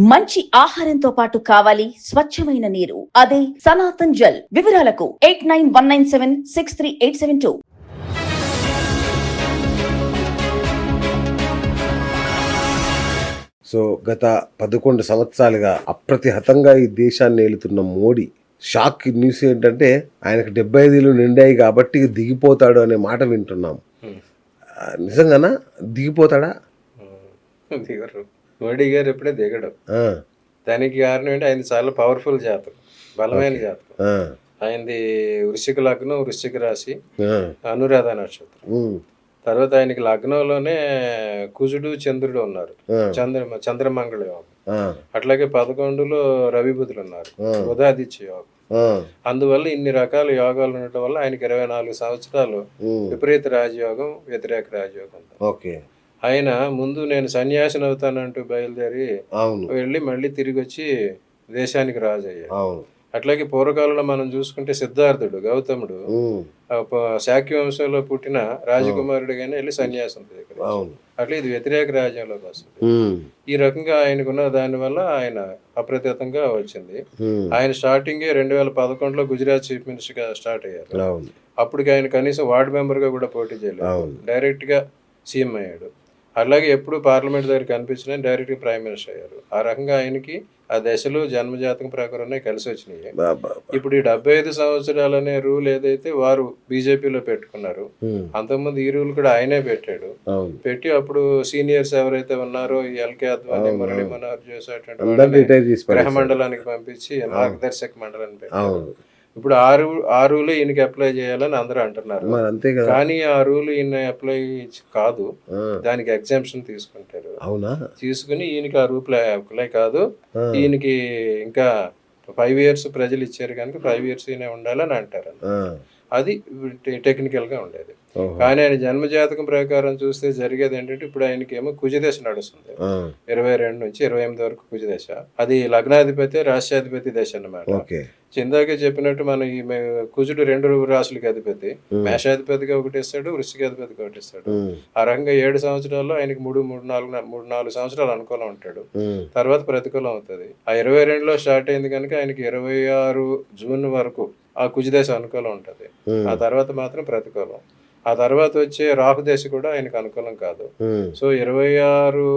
మంచి ఆహారంతో పాటు కావాలి స్వచ్ఛమైన నీరు. అదే సనాతన్ జల్. వివరాలకు eight nine one nine seven six three eight seven two. So గత పదకొండు సంవత్సరాలుగా అప్రతిహతంగా ఈ దేశాన్ని ఏలుతున్న మోడీ షాక్ న్యూస్ ఏంటంటే ఆయనకు డెబ్బై ఐదులు నిండాయి కాబట్టి దిగిపోతాడు అనే మాట వింటున్నాం. నిజంగానా? దిగిపోతాడా? దిగరు. మోడీ గారు ఎప్పుడే దిగడు. దానికి కారణం ఏంటి? ఆయన చాలా పవర్ఫుల్ జాతకం బలమైన జాతకం. ఆయనది వృశ్చిక లగ్నం వృశ్చిక రాశి అనురాధ నక్షత్రం. తర్వాత ఆయనకి లగ్నంలోనే కుజుడు చంద్రుడు ఉన్నారు. చంద్ర చంద్రమంగళ యోగం. అట్లాగే పదకొండులో రవి బుధులు ఉన్నారు. ఆ. బుధాదిత్య యోగం. అందువల్ల ఇన్ని రకాల యోగాలు ఉండటం వల్ల ఆయనకి ఇరవై నాలుగు సంవత్సరాలు విపరీత రాజయోగం వ్యతిరేక రాజయోగం. ఓకే. ఆయన ముందు నేను సన్యాసిని అవుతానంటూ బయలుదేరి వెళ్ళి మళ్ళీ తిరిగి వచ్చి దేశానికి రాజు అయ్యాడు అవును. అట్లాగే పూర్వకాలంలో మనం చూసుకుంటే సిద్ధార్థుడు గౌతముడు శాక్య వంశంలో పుట్టిన రాజకుమారుడిగానే వెళ్ళి సన్యాసం దగ్గర అట్లా ఇది వ్యతిరేక రాజ్యంలోకి వస్తుంది. ఈ రకంగా ఆయనకున్న దానివల్ల ఆయన అప్రతిహతంగా వచ్చింది. ఆయన స్టార్టింగే రెండు వేల పదకొండులో గుజరాత్ చీఫ్ మినిస్టర్గా స్టార్ట్ అయ్యారు. అప్పటికి ఆయన కనీసం వార్డు మెంబర్గా కూడా పోటీ చేయలేదు. అవును. డైరెక్ట్గా సీఎం అయ్యాడు. అలాగే ఎప్పుడు పార్లమెంట్ దగ్గర కనిపించినా డైరెక్ట్గా ప్రైమ్ మినిస్టర్ అయ్యారు. ఆ రకంగా ఆయనకి ఆ దశలు జన్మజాతకం ప్రకారమే కలిసి వచ్చినాయి. ఇప్పుడు ఈ డెబ్బై ఐదు సంవత్సరాలు అనే రూల్ ఏదైతే వారు బీజేపీలో పెట్టుకున్నారు అంతకుముందు ఈ రూల్ కూడా ఆయనే పెట్టాడు. పెట్టి అప్పుడు సీనియర్స్ ఎవరైతే ఉన్నారో ఈ ఎల్కే అద్వాని మురళీ మనోహర్ చేసి గ్రహ పడేశారు. మండలానికి పంపించి మార్గదర్శక మండలాన్ని పెట్టారు. ఇప్పుడు ఆ రూల్ ఆ రూల్ ఈయనకి అప్లై చేయాలని అందరూ అంటున్నారు. మరి అంతే కదా. కానీ ఆ రూల్ ఈయన అప్లై కాదు. దానికి ఎగ్జామ్షన్ తీసుకుంటారు. అవునా? తీసుకుని ఈయనకి ఆ రూల్ అప్లై కాదు. ఈయనకి ఇంకా ఫైవ్ ఇయర్స్ ప్రజలు ఇచ్చారు కనుక ఫైవ్ ఇయర్స్ ఈయన ఉండాలని అంటారు. అది టెక్నికల్గా ఉండేది. కానీ ఆయన జన్మజాతకం ప్రకారం చూస్తే జరిగేది ఏంటంటే ఇప్పుడు ఆయనకి ఏమో కుజదశ నడుస్తుంది. ఇరవై రెండు నుంచి ఇరవై ఎనిమిది వరకు కుజదశ. అది లగ్నాధిపతి రాష్ట్రాధిపతి దశ అన్నమాట. ఇందాకే చెప్పినట్టు మన ఈ కుజుడు రెండు రాశులకి అధిపతి. మేషాధిపతిగా ఒకటి ఇస్తాడు వృశ్చికాధిపతిగా ఒకటి ఇస్తాడు. ఆ రకంగా ఏడు సంవత్సరాల్లో ఆయనకి మూడు మూడు నాలుగు మూడు నాలుగు సంవత్సరాలు అనుకూలం ఉంటాడు. తర్వాత ప్రతికూలం అవుతుంది. ఆ ఇరవై రెండులో స్టార్ట్ అయింది కనుక ఆయనకి ఇరవై ఆరు జూన్ వరకు ఆ కుజదశ అనుకూలం ఉంటుంది. ఆ తర్వాత మాత్రం ప్రతికూలం. ఆ తర్వాత వచ్చే రాహుదశ కూడా ఆయనకు అనుకూలం కాదు. సో ఇరవై ఆరు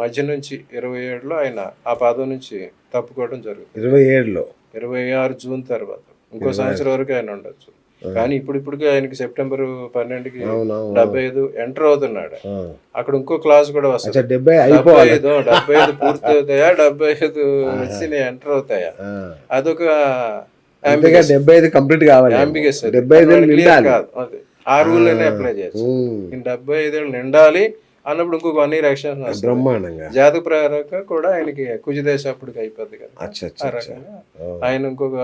మధ్య నుంచి ఇరవై ఏడులో ఆయన ఆ పదం నుంచి తప్పుకోవడం జరుగుతుంది. ఇరవై ఏడులో? ఇరవై ఆరు జూన్ తర్వాత. ఇంకో సంవత్సరం వరకు ఆయన ఉండొచ్చు. కానీ ఇప్పుడు ఇప్పుడు ఆయనకి సెప్టెంబర్ పన్నెండుకి డెబ్బై ఐదు ఎంటర్ అవుతున్నాడు. అక్కడ ఇంకో క్లాస్ కూడా వస్తుంది. డెబ్బై ఐదు డెబ్బై ఐదు పూర్తి అవుతాయా డెబ్బై ఐదు వచ్చి ఎంటర్ అవుతాయా. అదొక అంతేగా డెబ్బై ఐదు కంప్లీట్ కావాలి. డెబ్బై ఐదు నిండాలి. ఆ. రూల్ అప్లై చేయొచ్చు డెబ్బై ఐదేళ్ళు నిండాలి అన్నప్పుడు ఇంకొక వన్ ఇయర్ ఎక్స్టెన్షన్ వస్తుంది. బ్రహ్మాండంగా. జాతక ప్రకారంగా కూడా ఆయనకి కుజదేశ అప్పటికి అయిపోద్ది కదా. ఆ రకంగా ఆయన ఇంకొక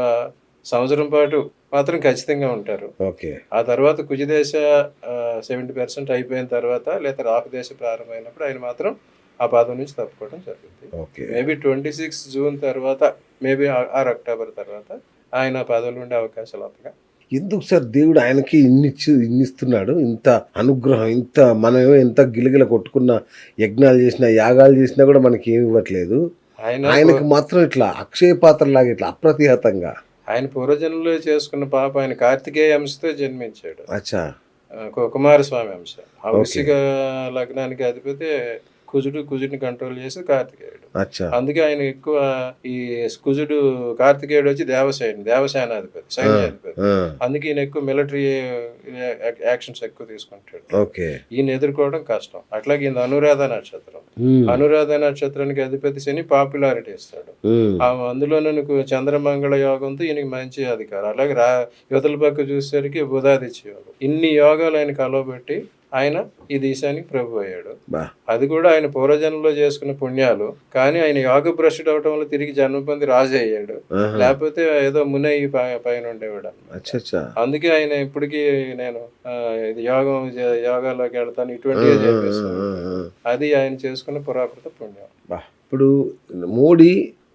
సంవత్సరం పాటు మాత్రం ఖచ్చితంగా ఉంటారు. ఓకే. ఆ తర్వాత కుజదేశ సెవెంటీ పర్సెంట్ అయిపోయిన తర్వాత లేదా రాహుదేశ ప్రారంభమైనప్పుడు ఆయన మాత్రం ఆ పాదం నుంచి తప్పుకోవడం జరుగుతుంది okay. Maybe twenty six June తర్వాత మేబీ ఆరు అక్టోబర్ తర్వాత ఆయన పదవులు ఉండే అవకాశాలు అంతగా ఎందుకు సార్ దేవుడు ఆయనకి ఇన్ని ఇచ్చి ఇన్ని ఇస్తున్నాడు? ఇంత అనుగ్రహం ఇంత మనమేమో ఎంత గిలగిల కొట్టుకున్న యజ్ఞాలు చేసినా యాగాలు చేసినా కూడా మనకి ఏమి ఇవ్వట్లేదు. ఆయన ఆయనకు మాత్రం ఇట్లా అక్షయ పాత్ర లాగా ఇట్లా అప్రతిహతంగా. ఆయన పూర్వజన్మలో చేసుకున్న పాప ఆయన కార్తికేయ అంశతో జన్మించాడు. అచ్చా. కుమారస్వామి అంశ. వృశ్చిక లగ్నానికి అధిపతి కుజుడు కుజుడిని కంట్రోల్ చేసి కార్తికేయుడు. అందుకే ఆయన ఎక్కువ ఈ కుజుడు కార్తికేయుడు వచ్చి దేవసేన దేవసేనాధిపతి సైన్యాధిపతి. అందుకే ఈయన ఎక్కువ మిలిటరీ యాక్షన్స్ ఎక్కువ తీసుకుంటాడు. ఈయన ఎదుర్కోవడం కష్టం. అట్లాగే ఈయన అనురాధ నక్షత్రం. అనురాధ నక్షత్రానికి అధిపతి శని పాపులారిటీ ఇస్తాడు. అందులో నీకు చంద్రమంగళ యోగంతో ఈయనకి మంచి అధికారం. అలాగే రా యువతల పక్క చూసేసరికి బుధాదిత్య యోగం. ఇన్ని యోగాలు ఆయన కలవబెట్టి ఆయన ఈ దేశానికి ప్రభు అయ్యాడు. బా. అది కూడా ఆయన పూర్వజన్మలో చేసుకున్న పుణ్యాలు. కానీ ఆయన యోగ భ్రష్టుడు అవటం వల్ల తిరిగి జన్మ పొంది రాజు అయ్యాడు. లేకపోతే ఏదో మునయ్యి పైన ఉండేవాడు అందుకే ఆయన ఇప్పటికీ నేను ఇది యోగం యోగాలోకి వెళ్తాను ఇటువంటివే ఆ, అది ఆయన చేసుకున్న పురాకృత పుణ్యం. బా. ఇప్పుడు మోడీ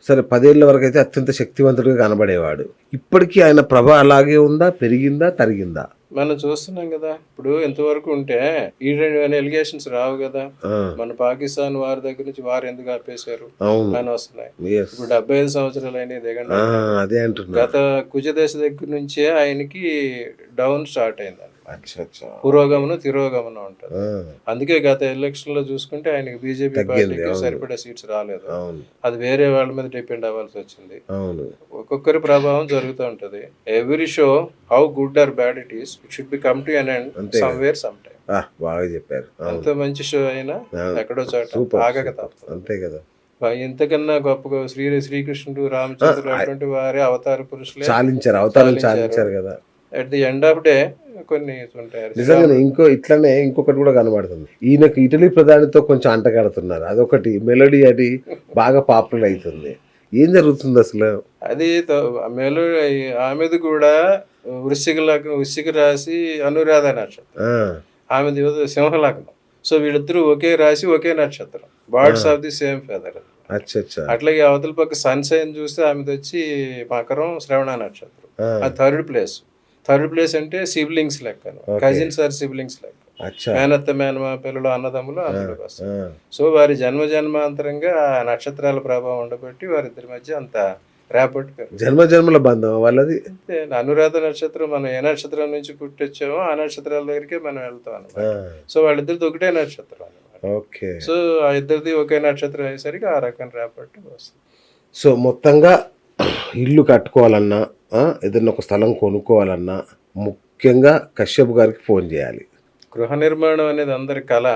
సరే పదేళ్ళ వరకు అయితే అత్యంత శక్తివంతుడిగా కనబడేవాడు. ఇప్పటికీ ఆయన ప్రభ అలాగే ఉందా పెరిగిందా తరిగిందా? మనం చూస్తున్నాం కదా ఇప్పుడు ఇంతవరకు ఉంటే ఈ రెండు ఎలిగేషన్స్ రావు కదా. మన పాకిస్తాన్ వారి దగ్గర నుంచి వారు ఎందుకు ఆపేశారు? అని వస్తున్నాయి. ఇప్పుడు డెబ్బై ఐదు సంవత్సరాలు అయినాయి దిగండి. అదే అంటున్నా. గత కుజదశ దగ్గర నుంచే ఆయనకి డౌన్ స్టార్ట్ అయింది అచ్చా అచ్చా పురోగమనం తిరోగమనం ఉంటుంది. అందుకే గత ఎలక్షన్లో చూసుకుంటే ఆయనకి బీజేపీ పార్టీకి. సరిపడే సీట్స్ రాలేదు. అది వేరే వాళ్ళ మీద డిపెండ్ అవ్వాల్సి వచ్చింది. ఒక్కొక్కరి ప్రభావం జరుగుతూ ఉంటది. Every show how good or bad it is it should be come to an అంతే కదా. సమ్వేర్ సమ్ టైమ్ ఆ, బాగా చెప్పారు. ఎంత మంచి షో అయినా. ఎక్కడో చోట ఆగక తప్పదు. అంతే కదా. ఇంతకన్నా గొప్పగా శ్రీ శ్రీకృష్ణుడు రామచంద్రుడు అటువంటి వారే అవతార పురుషులే చాలించారు అవతారం చాలించారు. కదా. At the end of day కొన్ని ఉంటాయి. నిజంగానే ఇంకో ఇట్లనే ఇంకొకటి కూడా కనబడుతుంది. ఈయనకు ఇటలీ ప్రధానితో కొంచెం అంటగడుతున్నారు. అదొకటి మెలోడీ అది బాగా పాపులర్ అవుతుంది. ఏం జరుగుతుంది అసలు? అది మెలు ఆమెది కూడా వృశ్చిక లగ్నం వృశ్చిక రాశి అనురాధ నక్షత్రం. ఆమెది సింహ లగ్నం సో వీళ్ళిద్దరూ ఒకే రాశి ఒకే నక్షత్రం. Birds of the same feather అట్లాగే అవతల పక్క సన్ సైన్ చూస్తే ఆమెది వచ్చి మకరం శ్రవణ నక్షత్రం. ఆ, థర్డ్ ప్లేస్ థర్డ్ ప్లేస్ అంటే సిబ్లింగ్స్ లెక్క. కజిన్స్ ఆర్ సిబ్లింగ్స్ లెక్క. మేనత్త మేనమా పిల్లలు అన్నదమ్ములు అందులోకి వస్తారు సో వారి జన్మ జన్మాంతరంగా ఆ నక్షత్రాల ప్రభావం ఉండబట్టి వారిద్దరి మధ్య అంత రేపటి. జన్మ జన్మల బంధం వాళ్ళది? అనురాధ నక్షత్రం మనం ఏ నక్షత్రం నుంచి పుట్టొచ్చామో ఆ నక్షత్రాల దగ్గరికి మనం వెళ్తాం అనమాట సో వాళ్ళిద్దరిది ఒకటే నక్షత్రం అనమాట ఓకే. సో ఆ ఇద్దరిది ఒకే నక్షత్రం అయ్యేసరికి ఆ రకం రేపటి వస్తుంది. సో మొత్తంగా ఇల్లు కట్టుకోవాలన్నా ఏదైనా ఒక స్థలం కొనుక్కోవాలన్నా ముఖ్యంగా కశ్యప్ గారికి ఫోన్ చేయాలి. గృహ నిర్మాణం అనేది అందరి కళ.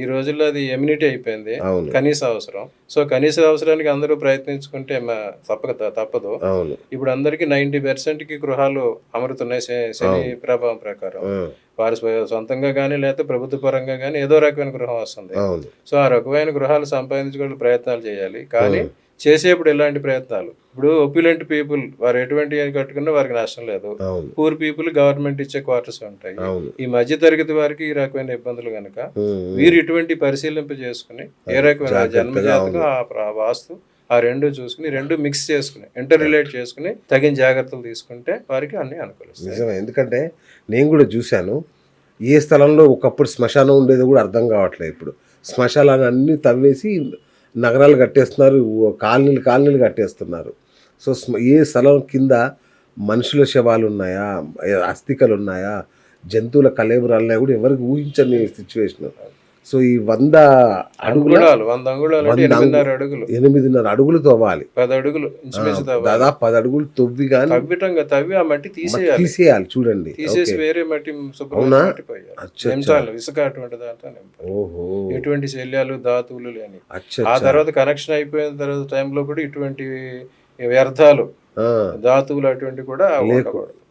ఈ రోజుల్లో అది ఎమ్యూనిటీ అయిపోయింది. కనీస అవసరం. సో కనీస అవసరానికి అందరూ ప్రయత్నించుకుంటే తప్పక తప్పదు. ఇప్పుడు అందరికి నైన్టీ పర్సెంట్కి గృహాలు అమరుతున్నాయి శని ప్రభావం ప్రకారం. వారి సొంతంగా కానీ లేకపోతే ప్రభుత్వ పరంగా కానీ ఏదో రకమైన గృహం వస్తుంది. సో ఆ రకమైన గృహాలు సంపాదించుకోవడం ప్రయత్నాలు చేయాలి. కానీ చేసేప్పుడు ఎలాంటి ప్రయత్నాలు. ఇప్పుడు ఒప్యులెంట్ పీపుల్ వారు ఎటువంటి కట్టుకున్నా వారికి నష్టం లేదు. పూర్ పీపుల్ గవర్నమెంట్ ఇచ్చే క్వార్టర్స్ ఉంటాయి. ఈ మధ్య తరగతి వారికి ఈ రకమైన ఇబ్బందులు కనుక వీరు ఇటువంటి పరిశీలింప చేసుకుని ఏ రకమైన జాగ్రత్తగా జన్మ జాతకం ఆ వాస్తు ఆ రెండు చూసుకుని రెండు మిక్స్ చేసుకుని ఇంటర్ రిలేట్ చేసుకుని తగిన జాగ్రత్తలు తీసుకుంటే వారికి అన్ని అనుకూలిస్తాయి. నిజమే. ఎందుకంటే నేను కూడా చూశాను ఏ స్థలంలో ఒకప్పుడు శ్మశానం ఉండేది కూడా అర్థం కావట్లేదు ఇప్పుడు. శ్మశానాన్ని అన్ని తవ్వేసి నగరాలు కట్టేస్తున్నారు కాలనీలు కాలనీలు కట్టేస్తున్నారు. సో ఏ స్థలం కింద మనుషుల శవాలు ఉన్నాయా? అస్థికలు ఉన్నాయా? జంతువుల కలేబరాలు ఉన్నాయా? కూడా ఎవరికి ఊహించని సిచ్యువేషన్. సో ఈ వంద అడుగుల వంద అడుగులు. ఎనిమిదిన్నర అడుగులు తవ్వాలి. పది అడుగులు దాదాపు పది అడుగులు తవ్వి కానీ తవ్విటంగా తవ్వి ఆ మట్టి తీసేయాలి. తీసేయాలి చూడండి. తీసేసి. వేరే మట్టి అవునా? ఇసుక అటువంటి దాంట్లో. ఓహో. ఎటువంటి శల్యాలు ధాతువులు లేని. ఆ తర్వాత కనెక్షన్ అయిపోయిన తర్వాత టైంలో కూడా ఇటువంటి వ్యర్థాలు ఆ, ధాతువులు అటువంటి కూడా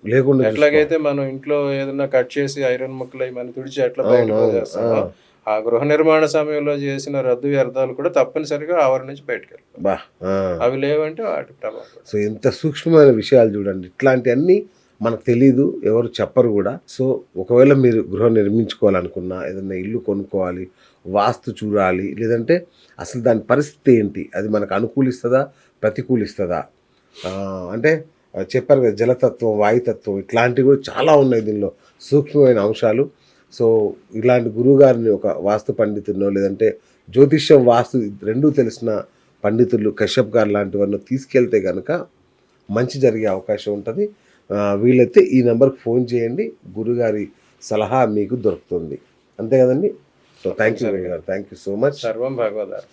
లేకుండా ఎట్లాగైతే మనం ఇంట్లో ఏదైనా కట్ చేసి ఐరన్ ముక్కలు అవి మనం తుడిచి ఎట్లా అవును, చేస్తామో ఆ. గృహ నిర్మాణ సమయంలో చేసిన రద్దు వ్యర్థాలు కూడా తప్పనిసరిగా ఆవరణ నుంచి బయటకు వెళ్ళాలి బా. అవి లేవంటే వాటి ప్రభావం. సో ఎంత సూక్ష్మమైన విషయాలు చూడండి ఇట్లాంటివన్నీ మనకు తెలియదు ఎవరు చెప్పరు కూడా సో ఒకవేళ మీరు గృహం నిర్మించుకోవాలనుకున్నా ఏదైనా ఇల్లు కొనుక్కోవాలి వాస్తు చూడాలి లేదంటే అసలు దాని పరిస్థితి ఏంటి అది మనకు అనుకూలిస్తుందా ప్రతికూలిస్తుందా అంటే చెప్పారు కదా జలతత్వం వాయుతత్వం ఇట్లాంటివి కూడా చాలా ఉన్నాయి దీనిలో సూక్ష్మమైన అంశాలు సో ఇలాంటి గురువుగారిని ఒక వాస్తు పండితుడినో లేదంటే జ్యోతిష్యం వాస్తు రెండూ తెలిసిన పండితులు కశ్యప్ గారు లాంటి తీసుకెళ్తే కనుక మంచి జరిగే అవకాశం ఉంటుంది. వీలైతే ఈ నెంబర్కి ఫోన్ చేయండి. గురుగారి సలహా మీకు దొరుకుతుంది. అంతే కదండి? సో థ్యాంక్ యూ గారు థ్యాంక్ యూ సో మచ్. సర్వం భగవదార్